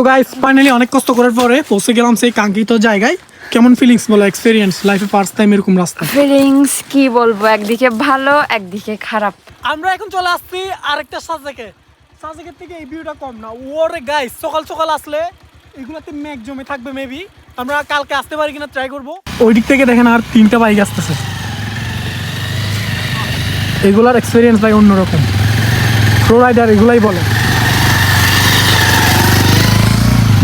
তো guys finally অনেক কষ্ট করার পরে পৌঁছে গেলাম সেই কাঙ্ক্ষিত জায়গায়। কেমন ফিলিংস বলো এক্সপিরিয়েন্স লাইফে ফার্স্ট টাইম এরকম রাস্তা? ফিলিংস কি বলব? একদিকে ভালো একদিকে খারাপ। আমরা এখন চলে আসছি আরেকটা সাজেকে। সাজেকের থেকে এই ভিউটা কম না। ওরে গাইস সকাল সকাল আসলে এগুলাতে মেঘ জমে থাকবে মেবি আমরা কালকে আসতে পারি কিনা ট্রাই করব। ওই দিক থেকে দেখেন আর তিনটা বাইক আসতেছে। এগুলার এক্সপিরিয়েন্স ভাই অন্যরকম। প্রো রাইডার এগুলাই বলে।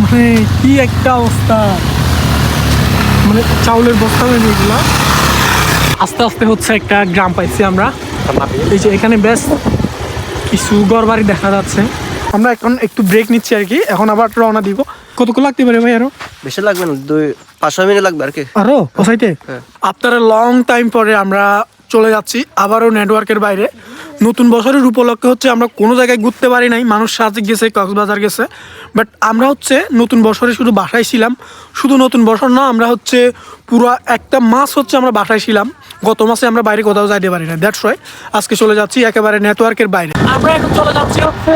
মানে কি একটা অবস্থা? মানে চাউলের বস্তা মেবি এগুলা। আস্তে আস্তে হচ্ছে একটা গ্রাম পাইছি আমরা। এই যে এখানে বেশ কিছু বাড়ি দেখা যাচ্ছে। আমরা এখন একটু ব্রেক নিচ্ছি আর কি। এখন আবার রওনা দিব। কতক্ষণ লাগতে পারে ভাই আরও? বেশি লাগবে না দুই পাঁচ ছয় মিনিট লাগবে আর কি। আরও? ওসাইতে হ্যাঁ। আফটার লং টাইম পরে আমরা চলে যাচ্ছি আবারও নেটওয়ার্কের বাইরে। নতুন বছরের উপলক্ষে হচ্ছে আমরা কোনো জায়গায় ঘুরতে পারি নাই। মানুষ সাজে গেছে কক্সবাজার গেছে। বাট আমরা হচ্ছে নতুন বছরে শুধু বাসায় ছিলাম। শুধু নতুন বছর না আমরা হচ্ছে পুরো একটা মাস হচ্ছে আমরা বাসায় ছিলাম। গত মাসে আমরা বাইরে কোথাও যাইতে পারি না দ্যাটস ওয়াই আজকে চলে যাচ্ছি একেবারে নেটওয়ার্কের বাইরে। আমরা এখন চলে যাচ্ছি হচ্ছে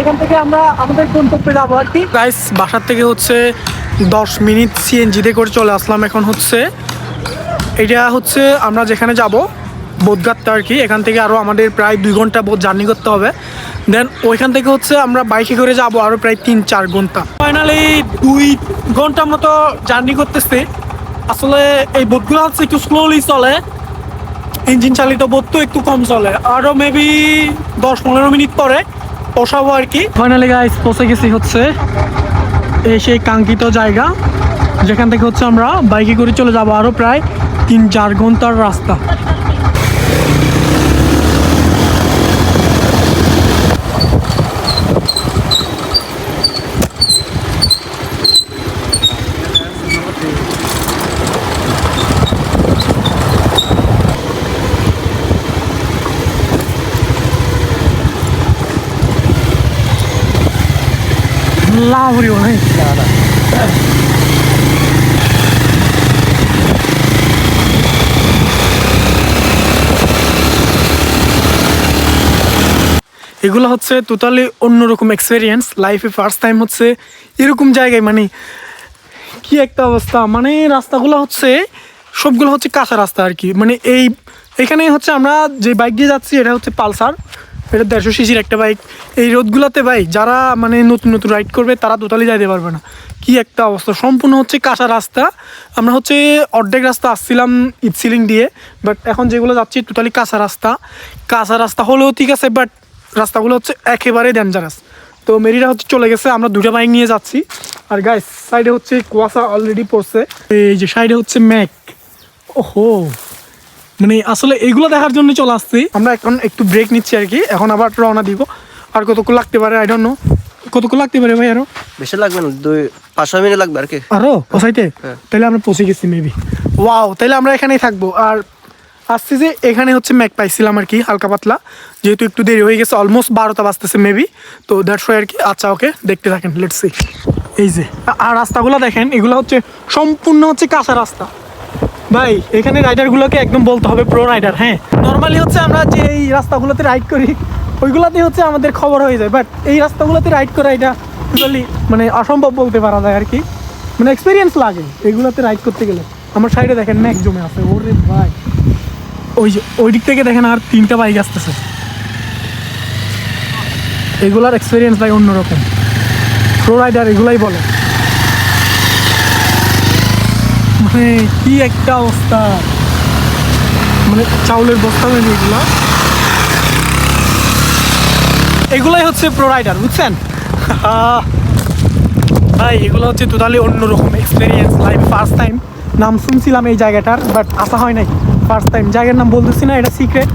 এখান থেকে আমরা আমাদের গন্তব্যে যাব আর কি। গাইস বাসার থেকে হচ্ছে দশ মিনিট সিএনজিতে করে চলে আসলাম এখন হচ্ছে। এটা হচ্ছে আমরা যেখানে যাব বোধঘাটটা আর কি এখান থেকে আরও আমাদের প্রায় দুই ঘণ্টা বোধ জার্নি করতে হবে। দেন ওইখান থেকে হচ্ছে আমরা বাইকে করে যাব আরও প্রায় তিন চার ঘণ্টা। ফাইনালি দুই ঘণ্টা মতো জার্নি করতেছে। আসলে এই বোটগুলো হচ্ছে একটু স্লোলি চলে। ইঞ্জিন চালিত বোট তো একটু কম চলে। আরও মেবি দশ পনেরো মিনিট পরে পোষাবো আর কি। ফাইনালি গাইস পৌঁছে গেছি হচ্ছে এই সেই কাঙ্ক্ষিত জায়গা, যেখান থেকে হচ্ছে আমরা বাইকে করে চলে যাব আরও প্রায় তিন চার ঘণ্টার রাস্তা। লাভরি অনেক এগুলো হচ্ছে টোটালি অন্যরকম এক্সপিরিয়েন্স লাইফে ফার্স্ট টাইম হচ্ছে এরকম জায়গায় মানে কি একটা অবস্থা? মানে রাস্তাগুলো হচ্ছে, সবগুলো হচ্ছে কাঁচা রাস্তা আর কি। মানে এই এখানে হচ্ছে আমরা যে বাইক দিয়ে যাচ্ছি, এটা হচ্ছে পালসার। এটা দেড়শো সিসির একটা বাইক এই রোদগুলোতে ভাই, যারা মানে নতুন নতুন রাইড করবে, তারা টোটালি যাইতে পারবে না। কি একটা অবস্থা। সম্পূর্ণ হচ্ছে কাঁচা রাস্তা। আমরা হচ্ছে অর্ধেক রাস্তা আসছিলাম ইটসিলিং দিয়ে বাট এখন যেগুলো যাচ্ছি টোটালি কাঁচা রাস্তা। কাঁচা রাস্তা হলেও ঠিক আছে বাট রাস্তাগুলো হচ্ছে একেবারে ডেঞ্জারাস তো মেরিরা হচ্ছে চলে গেছে, আমরা দুটা বাইক নিয়ে যাচ্ছি। আর গাইস সাইডে হচ্ছে কুয়াশা অলরেডি পড়ছে। এই যে সাইডে হচ্ছে ম্যাক। ওহো। মানে আসলে এইগুলো দেখার জন্য চলে আসছি। আমরা এখন একটু ব্রেক নিচ্ছি আর কি। এখন আবার রওনা দিব। আর কতক্ষণ লাগতে পারে? আই ডোন্ট নো কতক্ষণ লাগতে পারে ভাই আরও? বেশি লাগবে না দুই পাঁচ ছয় মিনিট লাগবে আর কি। আরও? পৌঁছাইতে হ্যাঁ। তাহলে আমরা পৌঁছে গেছি মেবি ওয়াও তাহলে আমরা এখানেই থাকব। আর আসছি যে এখানে হচ্ছে ম্যাক পাইছিলাম আর কি হালকা পাতলা। যেহেতু একটু দেরি হয়ে গেছে অলমোস্ট বারোটা বাজতেছে মেবি তো দ্যাটস ওয়াই আর কি আচ্ছা ওকে দেখতে থাকেন লেটস সি এই যে আর রাস্তাগুলো দেখেন এগুলো হচ্ছে সম্পূর্ণ হচ্ছে কাঁচা রাস্তা। ভাই, এখানে রাইডারগুলোকে একদম বলতে হবে প্রো রাইডার হ্যাঁ? নর্মালি হচ্ছে আমরা যে এই রাস্তাগুলোতে রাইড করি ওইগুলোতে হচ্ছে আমাদের খবর হয়ে যায় বাট এই রাস্তাগুলোতে রাইড করা এটা টোটালি মানে অসম্ভব বলতে পারা যায় আর কি। মানে এক্সপিরিয়েন্স লাগে এগুলোতে রাইড করতে গেলে। আমার সাইডে দেখেন ম্যাক জমে আছে, ওরে ভাই। ওই যে, ওই দিক থেকে দেখেন আর তিনটা বাইক আসতেছে। এগুলার এক্সপিরিয়েন্স ভাই অন্যরকম। প্রো রাইডার এগুলাই বলে। মানে কি একটা অবস্থা। মানে চাউলের বস্তা মেনে এগুলা এগুলাই হচ্ছে প্রো রাইডার বুঝছেন? ভাই, এগুলো হচ্ছে টোটালি অন্যরকম এক্সপিরিয়েন্স লাইফ ফার্স্ট টাইম নাম শুনছিলাম এই জায়গাটার বাট আসা হয় নাই। ফার্স্ট টাইম জায়গার নাম বলতেছি না, এটা সিক্রেট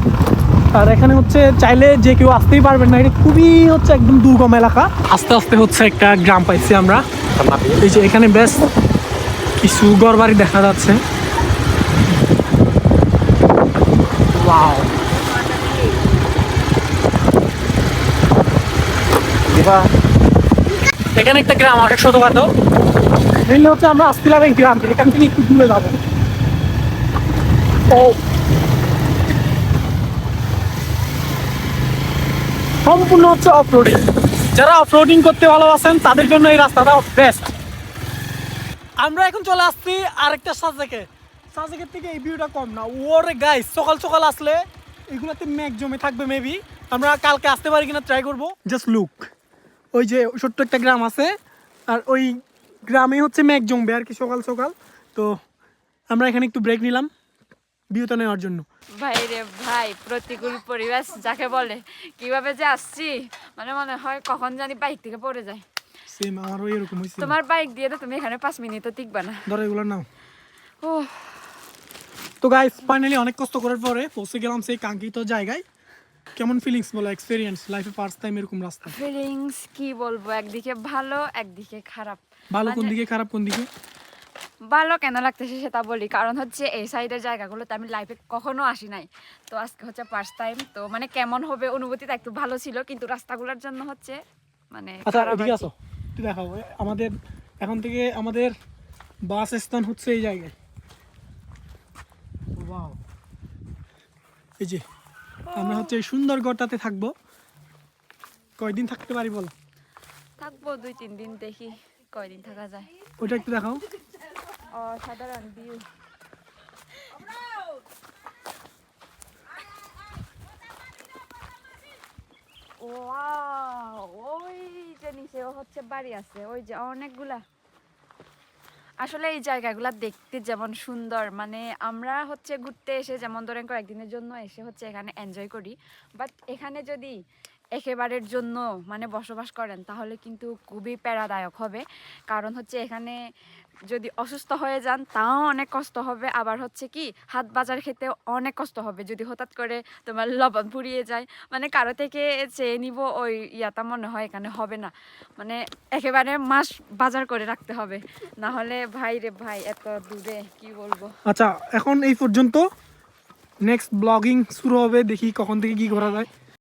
আর এখানে হচ্ছে চাইলে যে কেউ আসতেই পারবেন না, এটা খুবই হচ্ছে একদম দুর্গম এলাকা। আস্তে আস্তে হচ্ছে একটা গ্রাম পাইছি আমরা। এই যে এখানে বেশ কিছু ঘর বাড়ি দেখা যাচ্ছে। Wow. এখানে একটা গ্রাম অনেক ছোটখাটো মেনলি হচ্ছে আমরা আসছিলাম এই গ্রাম এখান থেকে একটু দূরে যাব। ও। সম্পূর্ণ হচ্ছে অফ রোডে যারা অফরোডিং করতে ভালোবাসেন তাদের জন্য এই রাস্তাটা বেস্ট আমরা এখন চলে আসছি আরেকটা সাজেকে। সাজেকের থেকে এই ভিউটা কম না। ওরে গাইস সকাল সকাল আসলে এগুলোতে মেঘ জমে থাকবে মেবি আমরা কালকে আসতে পারি কিনা ট্রাই করব। জাস্ট লুক ওই যে ছোট্ট একটা গ্রাম আছে, আর ওই গ্রামে হচ্ছে মেঘ জমবে আর কি সকাল সকাল। তো আমরা এখানে একটু ব্রেক নিলাম ভিউটা নেওয়ার জন্য। ভাই রে ভাই, প্রতিকূল পরিবেশ যাকে বলে। কীভাবে যে আসছি? মানে মনে হয় কখন জানি বাইক থেকে পড়ে যায়। সেম আমারও এরকম হয়েছে তোমার বাইক দিয়ে তো তুমি এখানে মিনিটও টিকবা না। ধরো এগুলো নাও। ও তো গাইস ফাইনালি অনেক কষ্ট করার পরে পৌঁছে গেলাম সেই কাঙ্ক্ষিত জায়গায়। কেমন ফিলিংস বলো এক্সপিরিয়েন্স লাইফে ফার্স্ট টাইম এরকম রাস্তা? ফিলিংস কি বলব একদিকে ভালো একদিকে খারাপ। ভালো কোন মানে- দিকে খারাপ কোন দিকে? ভালো কেন লাগতেছে সেটা বলি কারণ হচ্ছে এই সাইডের জায়গাগুলোতে আমি লাইফে কখনো আসি নাই। তো আজকে হচ্ছে ফার্স্ট টাইম তো মানে কেমন হবে অনুভূতিটা একটু ভালো ছিল কিন্তু রাস্তাগুলোর জন্য হচ্ছে মানে আচ্ছা এদিকে আসো। তুই দেখাবো আমাদের এখন থেকে আমাদের বাস স্থান হচ্ছে এই জায়গায়. এই যে আমরা হচ্ছে এই সুন্দর গড়টাতে থাকব। কয়দিন থাকতে পারি বলো? থাকব দুই তিন দিন দেখি কয়দিন থাকা যায়। ওইটা একটু দেখাও। অসাধারণ ভিউ ওই যে নিচে হচ্ছে বাড়ি আছে, ওই যে অনেকগুলা। আসলে এই জায়গাগুলা দেখতে যেমন সুন্দর মানে আমরা হচ্ছে ঘুরতে এসে যেমন ধরেন কয়েকদিনের জন্য এসে হচ্ছে এখানে এনজয় করি বাট এখানে যদি একেবারের জন্য মানে বসবাস করেন, তাহলে কিন্তু খুবই প্যারাদায়ক হবে। কারণ হচ্ছে এখানে যদি অসুস্থ হয়ে যান, তাও অনেক কষ্ট হবে। আবার হচ্ছে কি হাত বাজার খেতে অনেক কষ্ট হবে। যদি হঠাৎ করে তোমার লবণ পুড়িয়ে যায় মানে কারও থেকে চেয়ে নিব, ওই ইয়াটা মনে হয় এখানে হবে না। মানে একেবারে মাস বাজার করে রাখতে হবে। না হলে ভাই রে ভাই, এত দূরে কি বলব? আচ্ছা এখন এই পর্যন্ত নেক্সট ব্লগিং শুরু হবে। দেখি কখন থেকে কি করা যায়।